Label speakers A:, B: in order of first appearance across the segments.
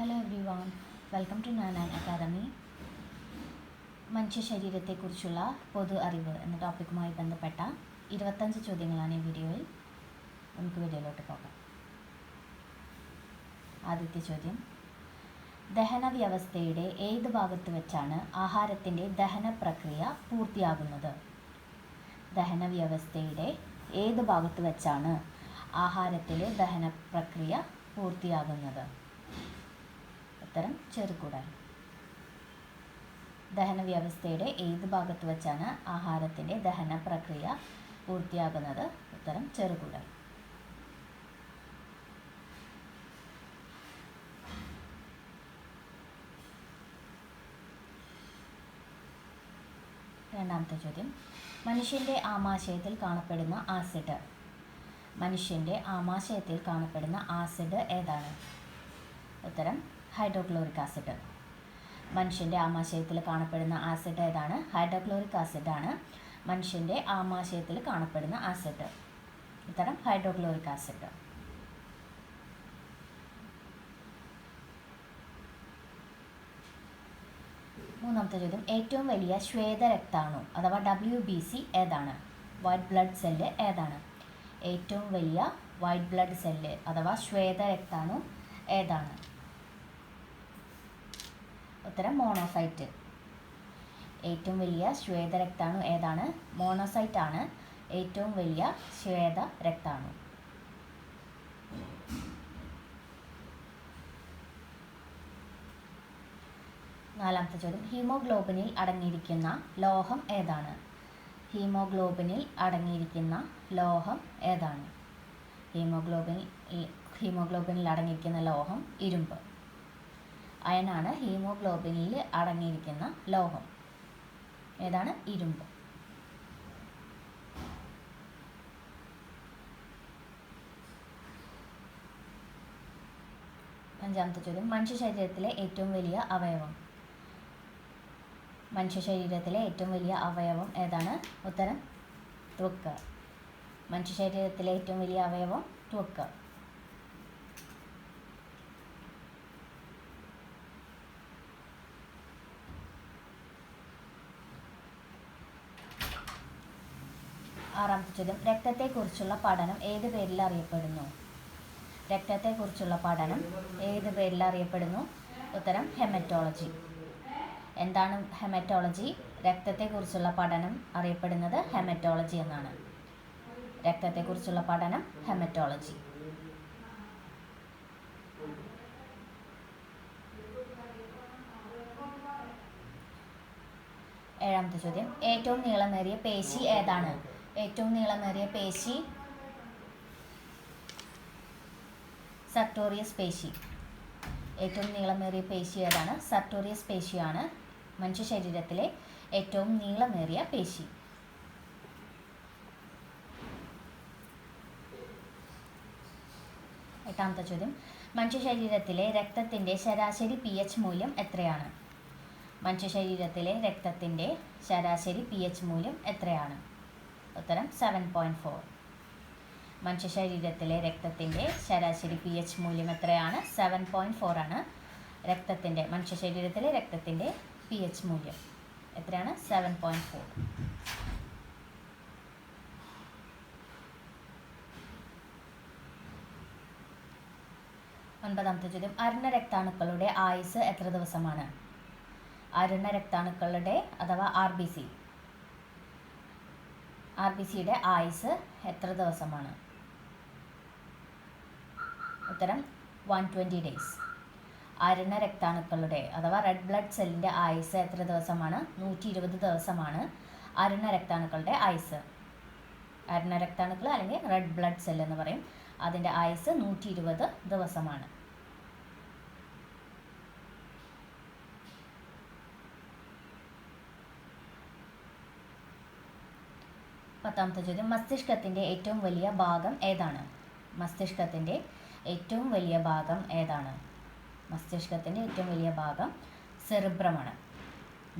A: Hello everyone welcome to Nanan academy മനുഷ്യ ശരീരത്തെക്കുറിച്ചുള്ള പൊതു അറിവ് എന്ന ടോപ്പിക്കുമായി ബന്ധപ്പെട്ട ഇരുപത്തഞ്ച് ചോദ്യങ്ങളാണ് ഈ വീഡിയോയിൽ. നമുക്ക് വീഡിയോയിലോട്ട് പോകാം. ആദ്യത്തെ ചോദ്യം. ദഹന വ്യവസ്ഥയുടെ ഏത് ഭാഗത്ത് വെച്ചാണ് ആഹാരത്തിന്റെ ദഹന പ്രക്രിയ പൂർത്തിയാകുന്നത്? ദഹന വ്യവസ്ഥയുടെ ഏത് ഭാഗത്ത് വെച്ചാണ് ആഹാരത്തിലെ ദഹന പ്രക്രിയ പൂർത്തിയാകുന്നത്? ഉത്തരം ചെറുകുടൽ. ദഹന വ്യവസ്ഥയുടെ ഏത് ഭാഗത്ത് വച്ചാണ് ആഹാരത്തിന്റെ ദഹന പ്രക്രിയ പൂർത്തിയാകുന്നത്? ഉത്തരം ചെറുകുടൽ. രണ്ടാമത്തെ ചോദ്യം. മനുഷ്യന്റെ ആമാശയത്തിൽ കാണപ്പെടുന്ന ആസിഡ്. മനുഷ്യന്റെ ആമാശയത്തിൽ കാണപ്പെടുന്ന ആസിഡ് ഏതാണ്? ഉത്തരം ഹൈഡ്രോക്ലോറിക് ആസിഡ്. മനുഷ്യന്റെ ആമാശയത്തിൽ കാണപ്പെടുന്ന ആസിഡ് ഏതാണ്? ഹൈഡ്രോക്ലോറിക് ആസിഡ് ആണ് മനുഷ്യന്റെ ആമാശയത്തിൽ കാണപ്പെടുന്ന ആസിഡ്. ഇത്തരം ഹൈഡ്രോക്ലോറിക് ആസിഡ്. മൂന്നാമത്തെ ചോദ്യം. ഏറ്റവും വലിയ ശ്വേതരക്താണു അഥവാ ഡബ്ല്യു ബി സി ഏതാണ്? വൈറ്റ് ബ്ലഡ് സെല്ല് ഏതാണ്? ഏറ്റവും വലിയ വൈറ്റ് ബ്ലഡ് സെല്ല് അഥവാ ശ്വേതരക്താണു ഏതാണ്? ഉത്തരം മോണോസൈറ്റ്. ഏറ്റവും വലിയ ശ്വേത രക്താണു ഏതാണ്? മോണോസൈറ്റ് ആണ് ഏറ്റവും വലിയ ശ്വേത രക്താണു നാലാമത്തെ ചോദ്യം. ഹീമോഗ്ലോബിനിൽ അടങ്ങിയിരിക്കുന്ന ലോഹം ഏതാണ്? ഹീമോഗ്ലോബിനിൽ അടങ്ങിയിരിക്കുന്ന ലോഹം ഏതാണ്? ഹീമോഗ്ലോബിൻ ഹീമോഗ്ലോബിനിൽ അടങ്ങിയിരിക്കുന്ന ലോഹം ഇരുമ്പ്. അയനാണ് ഹീമോഗ്ലോബിനിൽ അടങ്ങിയിരിക്കുന്ന ലോഹം. ഏതാണ്? ഇരുമ്പ്. അഞ്ചാമത്തെ ചോദ്യം. മനുഷ്യ ശരീരത്തിലെ ഏറ്റവും വലിയ അവയവം. മനുഷ്യ ശരീരത്തിലെ ഏറ്റവും വലിയ അവയവം ഏതാണ്? ഉത്തരം ത്വക്ക് മനുഷ്യ ശരീരത്തിലെ ഏറ്റവും വലിയ അവയവം ത്വക്ക് ചോദ്യം രക്തത്തെക്കുറിച്ചുള്ള പഠനം ഏത് പേരിൽ അറിയപ്പെടുന്നു? രക്തത്തെക്കുറിച്ചുള്ള പഠനം ഏത് പേരിൽ അറിയപ്പെടുന്നു? ഉത്തരം ഹെമറ്റോളജി. എന്താണ് ഹെമറ്റോളജി? രക്തത്തെക്കുറിച്ചുള്ള പഠനം അറിയപ്പെടുന്നത് ഹെമറ്റോളജി എന്നാണ്. രക്തത്തെക്കുറിച്ചുള്ള പഠനം ഹെമറ്റോളജി. ഏഴാമത്തെ ചോദ്യം. ഏറ്റവും നീളമേറിയ പേശി ഏതാണ്? ഏറ്റവും നീളമേറിയ പേശി. സർട്ടോറിയസ് പേശി. ഏറ്റവും നീളമേറിയ പേശി ഏതാണ്? സർട്ടോറിയസ് പേശിയാണ്. മനുഷ്യ ശരീരത്തിലെ ഏറ്റവും നീളമേറിയ പേശി. എട്ടാമത്തെ ചോദ്യം. മനുഷ്യ ശരീരത്തിലെ രക്തത്തിന്റെ ശരാശരി പി എച്ച് മൂല്യം എത്രയാണ്? മനുഷ്യ ശരീരത്തിലെ രക്തത്തിന്റെ ശരാശരി പി എച്ച് മൂല്യം എത്രയാണ്? ഉത്തരം സെവൻ പോയിന്റ് ഫോർ മനുഷ്യ ശരീരത്തിലെ രക്തത്തിന്റെ ശരാശരി പി എച്ച് മൂല്യം എത്രയാണ്? സെവൻ പോയിന്റ് ഫോർ ആണ്. രക്തത്തിന്റെ മനുഷ്യ ശരീരത്തിലെ രക്തത്തിന്റെ പി എച്ച് മൂല്യം എത്രയാണ്? സെവൻ പോയിന്റ് ഫോർ ഒൻപതാമത്തെ ചോദ്യം. അരുണ രക്താണുക്കളുടെ ആയുസ് എത്ര ദിവസമാണ്? അരുണ രക്താണുക്കളുടെ അഥവാ R B C R B സിയുടെ ആയുസ് എത്ര ദിവസമാണ്? ഉത്തരം വൺ ട്വന്റി ഡേയ്സ് അരുണ രക്താണുക്കളുടെ അഥവാ റെഡ് ബ്ലഡ് സെല്ലിന്റെ ആയുസ് എത്ര ദിവസമാണ്? നൂറ്റി ഇരുപത് ദിവസമാണ് അരുണ രക്താണുക്കളുടെ ആയുസ്. അരുണ രക്താണുക്കൾ അല്ലെങ്കിൽ റെഡ് ബ്ലഡ് സെൽ എന്ന് പറയും. അതിന്റെ ആയുസ് നൂറ്റി ഇരുപത് ദിവസമാണ്. പത്താമത്തെ ചോദ്യം മസ്തിഷ്കത്തിന്റെ ഏറ്റവും വലിയ ഭാഗം ഏതാണ്? മസ്തിഷ്കത്തിന്റെ ഏറ്റവും വലിയ ഭാഗം ഏതാണ്? മസ്തിഷ്കത്തിന്റെ ഏറ്റവും വലിയ ഭാഗം സെറിബ്രമാണ്.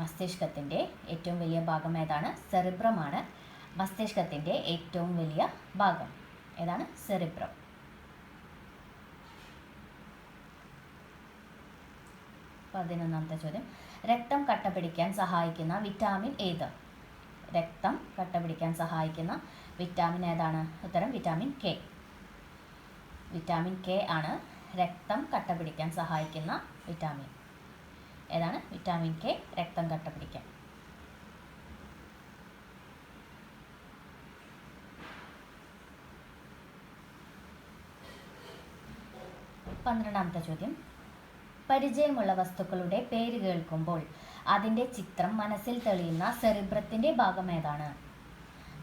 A: മസ്തിഷ്കത്തിന്റെ ഏറ്റവും വലിയ ഭാഗം ഏതാണ്? സെറിബ്രമാണ്. മസ്തിഷ്കത്തിന്റെ ഏറ്റവും വലിയ ഭാഗം ഏതാണ്? സെറിബ്രം. പതിനൊന്നാമത്തെ ചോദ്യം രക്തം കട്ട പിടിക്കാൻ സഹായിക്കുന്ന വിറ്റാമിൻ ഏത്? രക്തം കട്ട പിടിക്കാൻ സഹായിക്കുന്ന വിറ്റാമിൻ ഏതാണ്? ഉത്തരം വിറ്റാമിൻ കെ. വിറ്റാമിൻ കെ ആണ് രക്തം കട്ട പിടിക്കാൻ സഹായിക്കുന്ന വിറ്റാമിൻ. ഏതാണ്? വിറ്റാമിൻ കെ രക്തം കട്ട പിടിക്കാൻ പന്ത്രണ്ടാമത്തെ ചോദ്യം. പരിചയമുള്ള വസ്തുക്കളുടെ പേര് കേൾക്കുമ്പോൾ അതിന്റെ ചിത്രം മനസ്സിൽ തെളിയുന്ന സെറിബ്രത്തിന്റെ ഭാഗം ഏതാണ്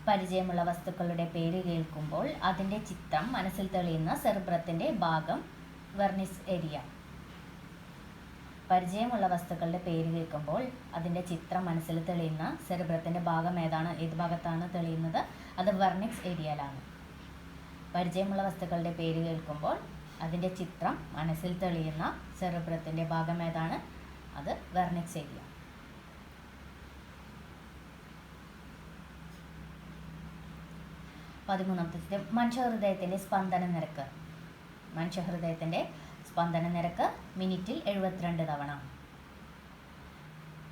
A: പരിചയമുള്ള വസ്തുക്കളുടെ പേര് കേൾക്കുമ്പോൾ അതിന്റെ ചിത്രം മനസ്സിൽ തെളിയുന്ന സെറിബ്രത്തിന്റെ ഭാഗം വെർണിസ് ഏരിയ. പരിചയമുള്ള വസ്തുക്കളുടെ പേര് കേൾക്കുമ്പോൾ അതിന്റെ ചിത്രം മനസ്സിൽ തെളിയുന്ന സെറിബ്രത്തിന്റെ ഭാഗം ഏതാണ് ഏത് ഭാഗത്താണ് തെളിയുന്നത്? അത് വെർണിക്സ് ഏരിയയിലാണ്. പരിചയമുള്ള വസ്തുക്കളുടെ പേര് കേൾക്കുമ്പോൾ അതിന്റെ ചിത്രം മനസ്സിൽ തെളിയുന്ന സെറിബ്രത്തിന്റെ ഭാഗം ഏതാണ് അത് വെർണിക്സ് ഏരിയ പതിമൂന്നാമത്തെ ചോദ്യം മനുഷ്യഹൃദയത്തിന്റെ സ്പന്ദന നിരക്ക്. മനുഷ്യഹൃദയത്തിന്റെ സ്പന്ദന നിരക്ക് മിനിറ്റിൽ എഴുപത്തിരണ്ട് തവണ.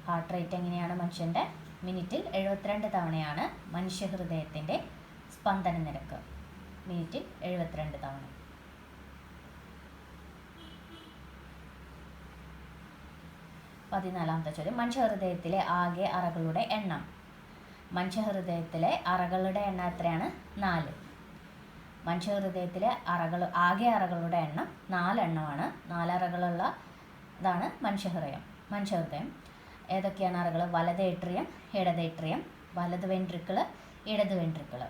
A: ഹാർട്ട് റേറ്റ് എങ്ങനെയാണ് മനുഷ്യന്റെ മിനിറ്റിൽ എഴുപത്തിരണ്ട് തവണയാണ് മനുഷ്യഹൃദയത്തിന്റെ സ്പന്ദന നിരക്ക്. മിനിറ്റിൽ എഴുപത്തിരണ്ട് തവണ. പതിനാലാമത്തെ ചോദ്യം മനുഷ്യഹൃദയത്തിലെ ആകെ അറകളുടെ എണ്ണം. മനുഷ്യഹൃദയത്തിലെ അറകളുടെ എണ്ണം എത്രയാണ്? നാല്. മനുഷ്യഹൃദയത്തിലെ അറകൾ ആകെ അറകളുടെ എണ്ണം നാലെണ്ണമാണ്. നാലറകളുള്ള ഇതാണ് മനുഷ്യഹൃദയം മനുഷ്യഹൃദയം. ഏതൊക്കെയാണ് അറകൾ? വലത് ഏട്രിയം ഇടത് ഏട്രിയം വലത് വെൻട്രിക്കിൾ ഇടത് വെൻട്രിക്കിൾ.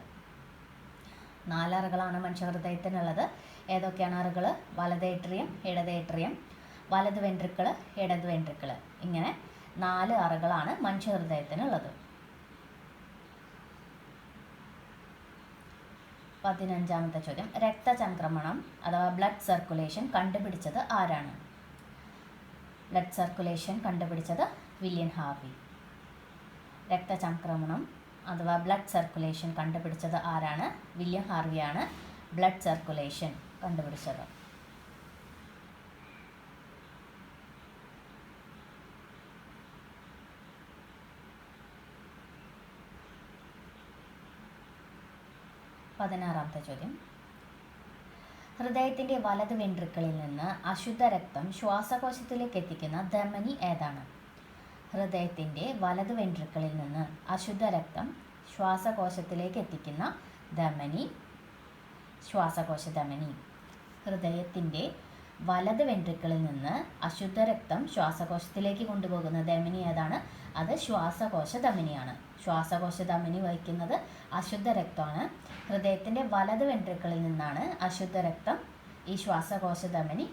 A: നാലറകളാണ് മനുഷ്യഹൃദയത്തിനുള്ളത്. ഏതൊക്കെയാണ് അറകൾ വലത് ഏട്രിയം ഇടത് ഏട്രിയം വലത് വെൻട്രിക്കിൾ ഇടത് വെൻട്രിക്കിൾ ഇങ്ങനെ നാല് അറകളാണ് മനുഷ്യഹൃദയത്തിനുള്ളത്. പതിനഞ്ചാമത്തെ ചോദ്യം. രക്തചംക്രമണം അഥവാ ബ്ലഡ് സർക്കുലേഷൻ കണ്ടുപിടിച്ചത് ആരാണ്? ബ്ലഡ് സർക്കുലേഷൻ കണ്ടുപിടിച്ചത് വില്യൻ ഹാർവി. രക്തചംക്രമണം അഥവാ ബ്ലഡ് സർക്കുലേഷൻ കണ്ടുപിടിച്ചത് ആരാണ്? വില്യം ഹാർവിയാണ് ബ്ലഡ് സർക്കുലേഷൻ കണ്ടുപിടിച്ചത്. പതിനാറാമത്തെ ചോദ്യം. ഹൃദയത്തിന്റെ വലത് വെൻട്രിക്കിളിൽ നിന്ന് അശുദ്ധ രക്തം ശ്വാസകോശത്തിലേക്ക് എത്തിക്കുന്ന ധമനി ഏതാണ്? ഹൃദയത്തിന്റെ വലത് വെൻട്രിക്കിളിൽ നിന്ന് അശുദ്ധ രക്തം ശ്വാസകോശത്തിലേക്ക് എത്തിക്കുന്ന ധമനി ശ്വാസകോശ ധമനി. ഹൃദയത്തിന്റെ വലത് വെൻട്രിക്കിളിൽ നിന്ന് അശുദ്ധ രക്തം ശ്വാസകോശത്തിലേക്ക് കൊണ്ടുപോകുന്ന ധമനി ഏതാണ്? അത് ശ്വാസകോശ ധമനിയാണ്. ശ്വാസകോശ ധമനി വഹിക്കുന്നത് അശുദ്ധ രക്തമാണ്. ഹൃദയത്തിന്റെ വലത് വെൻട്രിക്കിളിൽ നിന്നാണ് അശുദ്ധ രക്തം ഈ ശ്വാസകോശ ധമനി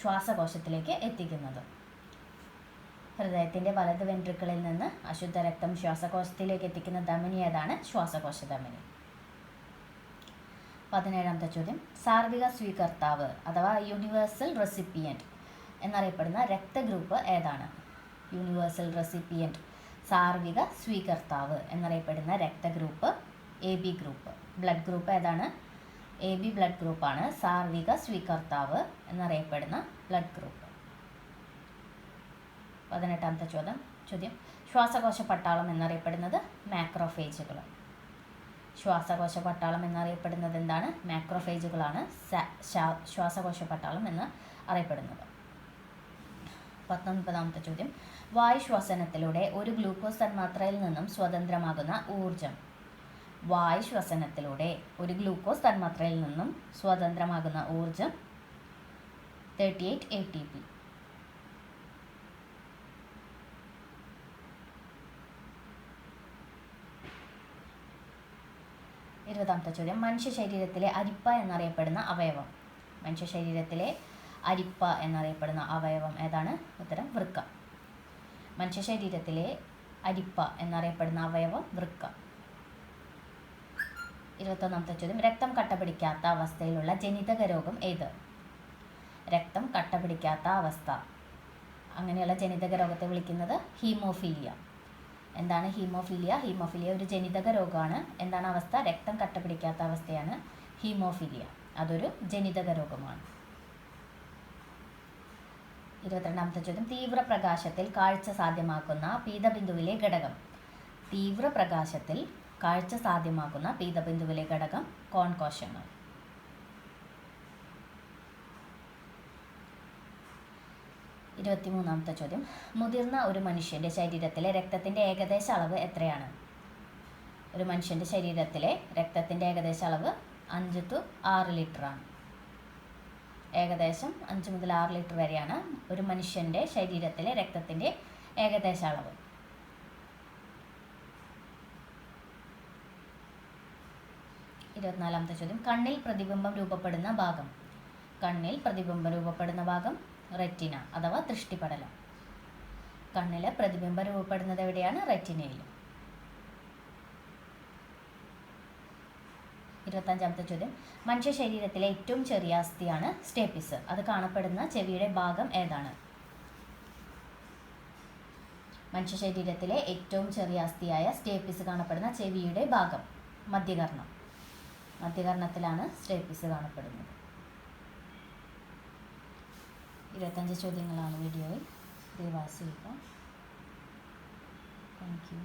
A: ശ്വാസകോശത്തിലേക്ക് എത്തിക്കുന്നത്. ഹൃദയത്തിന്റെ വലത് വെൻട്രിക്കിളിൽ നിന്ന് അശുദ്ധ രക്തം ശ്വാസകോശത്തിലേക്ക് എത്തിക്കുന്ന ധമനി ഏതാണ്? ശ്വാസകോശ ധമനി. പതിനേഴാമത്തെ ചോദ്യം. സാർവിക സ്വീകർത്താവ് അഥവാ യൂണിവേഴ്സൽ റെസിപ്പിയന്റ് എന്നറിയപ്പെടുന്ന രക്തഗ്രൂപ്പ് ഏതാണ്? യൂണിവേഴ്സൽ റെസിപ്പിയന്റ് സാർവിക സ്വീകർത്താവ് എന്നറിയപ്പെടുന്ന രക്തഗ്രൂപ്പ് A B group. Blood group ഏതാണ്? എ ബി ബ്ലഡ് ഗ്രൂപ്പാണ് സാർവിക സ്വീകർത്താവ് എന്നറിയപ്പെടുന്ന ബ്ലഡ് ഗ്രൂപ്പ്. പതിനെട്ടാമത്തെ ചോദ്യം. ചോദ്യം. ശ്വാസകോശ പട്ടാളം എന്നറിയപ്പെടുന്നത് മാക്രോഫേജുകൾ ശ്വാസകോശ പട്ടാളം എന്നറിയപ്പെടുന്നത് എന്താണ്? മാക്രോഫേജുകളാണ് ശ്വാസകോശ പട്ടാളം എന്ന് അറിയപ്പെടുന്നത്. പത്തൊൻപതാമത്തെ ചോദ്യം. വായു ശ്വസനത്തിലൂടെ ഒരു ഗ്ലൂക്കോസ് തന്മാത്രയിൽ നിന്നും സ്വതന്ത്രമാകുന്ന ഊർജം വായു ശ്വസനത്തിലൂടെ ഒരു ഗ്ലൂക്കോസ് തന്മാത്രയിൽ നിന്നും സ്വതന്ത്രമാകുന്ന ഊർജം thirty eight A T P ഇരുപതാമത്തെ ചോദ്യം. മനുഷ്യ ശരീരത്തിലെ അരിപ്പ എന്നറിയപ്പെടുന്ന അവയവം. മനുഷ്യ ശരീരത്തിലെ അരിപ്പ എന്നറിയപ്പെടുന്ന അവയവം ഏതാണ്? ഉത്തരം വൃക്ക. മനുഷ്യ ശരീരത്തിലെ അരിപ്പ എന്നറിയപ്പെടുന്ന അവയവം വൃക്ക. ഇരുപത്തൊന്നാമത്തെ ചോദ്യം. രക്തം കട്ട പിടിക്കാത്ത അവസ്ഥയിലുള്ള ജനിതക രോഗം ഏത്? രക്തം കട്ട പിടിക്കാത്ത അവസ്ഥ. അങ്ങനെയുള്ള ജനിതക രോഗത്തെ വിളിക്കുന്നത് ഹീമോഫീലിയ. എന്താണ് ഹീമോഫീലിയ? ഹീമോഫീലിയ ഒരു ജനിതക രോഗമാണ്. എന്താണ് അവസ്ഥ? രക്തം കട്ട പിടിക്കാത്ത അവസ്ഥയാണ് ഹീമോഫീലിയ. അതൊരു ജനിതക രോഗമാണ്. ഇരുപത്തിരണ്ടാമത്തെ ചോദ്യം. തീവ്രപ്രകാശത്തിൽ കാഴ്ച സാധ്യമാക്കുന്ന പീതബിന്ദുവിലെ ഘടകം. തീവ്രപ്രകാശത്തിൽ കാഴ്ച സാധ്യമാക്കുന്ന പീതബിന്ദുവിലെ ഘടകം കോൺകോശങ്ങൾ. ഇരുപത്തിമൂന്നാമത്തെ ചോദ്യം. മുതിർന്ന ഒരു മനുഷ്യന്റെ ശരീരത്തിലെ രക്തത്തിന്റെ ഏകദേശ അളവ് എത്രയാണ്? ഒരു മനുഷ്യന്റെ ശരീരത്തിലെ രക്തത്തിന്റെ ഏകദേശ അളവ് അഞ്ച് ടു ആറ് ലിറ്ററാണ് ഏകദേശം അഞ്ച് മുതൽ ആറ് ലിറ്റർ വരെയാണ് ഒരു മനുഷ്യന്റെ ശരീരത്തിലെ രക്തത്തിന്റെ ഏകദേശ അളവ്. ഇരുപത്തിനാലാമത്തെ ചോദ്യം. കണ്ണിൽ പ്രതിബിംബം രൂപപ്പെടുന്ന ഭാഗം. കണ്ണിൽ പ്രതിബിംബം രൂപപ്പെടുന്ന ഭാഗം റെറ്റിന അഥവാ ദൃഷ്ടിപടലം. കണ്ണിലെ പ്രതിബിംബം രൂപപ്പെടുന്നത് എവിടെയാണ്? റെറ്റിനയിൽ. ഇരുപത്തഞ്ചാമത്തെ ചോദ്യം. മനുഷ്യ ശരീരത്തിലെ ഏറ്റവും ചെറിയ അസ്ഥിയാണ് സ്റ്റേപ്പിസ്. അത് കാണപ്പെടുന്ന ചെവിയുടെ ഭാഗം ഏതാണ്? മനുഷ്യ ശരീരത്തിലെ ഏറ്റവും ചെറിയ അസ്ഥിയായ സ്റ്റേപ്പിസ് കാണപ്പെടുന്ന ചെവിയുടെ ഭാഗം. മധ്യകർണം. മധ്യകർണത്തിലാണ് സ്റ്റേപ്പിസ് കാണപ്പെടുന്നത്. ഇരുപത്തഞ്ച് ചോദ്യങ്ങളാണ് വീഡിയോയിൽ ദയവായി താങ്ക് യു